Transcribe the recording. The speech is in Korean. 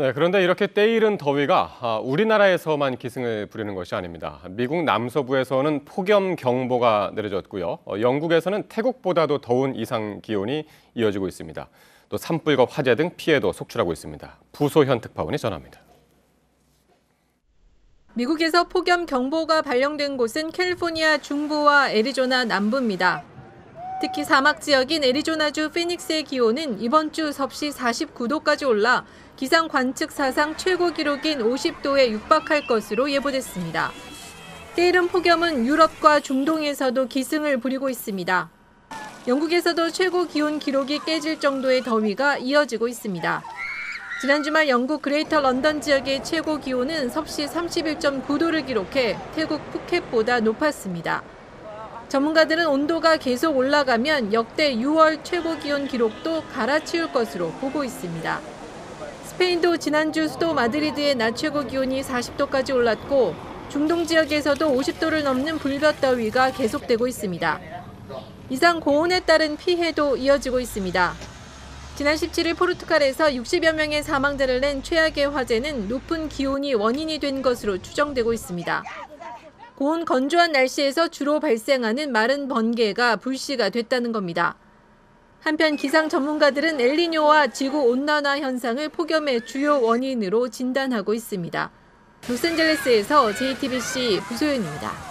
네, 그런데 이렇게 때이른 더위가 아, 우리나라에서만 기승을 부리는 것이 아닙니다. 미국 남서부에서는 폭염 경보가 내려졌고요. 어, 영국에서는 태국보다도 더운 이상 기온이 이어지고 있습니다. 또 산불과 화재 등 피해도 속출하고 있습니다. 부소현 특파원이 전합니다. 미국에서 폭염 경보가 발령된 곳은 캘리포니아 중부와 애리조나 남부입니다. 특히 사막 지역인 애리조나주 피닉스의 기온은 이번 주 섭씨 49도까지 올라 기상 관측 사상 최고 기록인 50도에 육박할 것으로 예보됐습니다. 때이른 폭염은 유럽과 중동에서도 기승을 부리고 있습니다. 영국에서도 최고 기온 기록이 깨질 정도의 더위가 이어지고 있습니다. 지난 주말 영국 그레이터 런던 지역의 최고 기온은 섭씨 31.9도를 기록해 태국 푸켓보다 높았습니다. 전문가들은 온도가 계속 올라가면 역대 6월 최고 기온 기록도 갈아치울 것으로 보고 있습니다. 스페인도 지난주 수도 마드리드의 낮 최고 기온이 40도까지 올랐고 중동 지역에서도 50도를 넘는 불볕 더위가 계속되고 있습니다. 이상 고온에 따른 피해도 이어지고 있습니다. 지난 17일 포르투갈에서 60여 명의 사망자를 낸 최악의 화재는 높은 기온이 원인이 된 것으로 추정되고 있습니다. 고온 건조한 날씨에서 주로 발생하는 마른 번개가 불씨가 됐다는 겁니다. 한편 기상 전문가들은 엘리뇨와 지구 온난화 현상을 폭염의 주요 원인으로 진단하고 있습니다. 로스앤젤레스에서 JTBC 부소연입니다.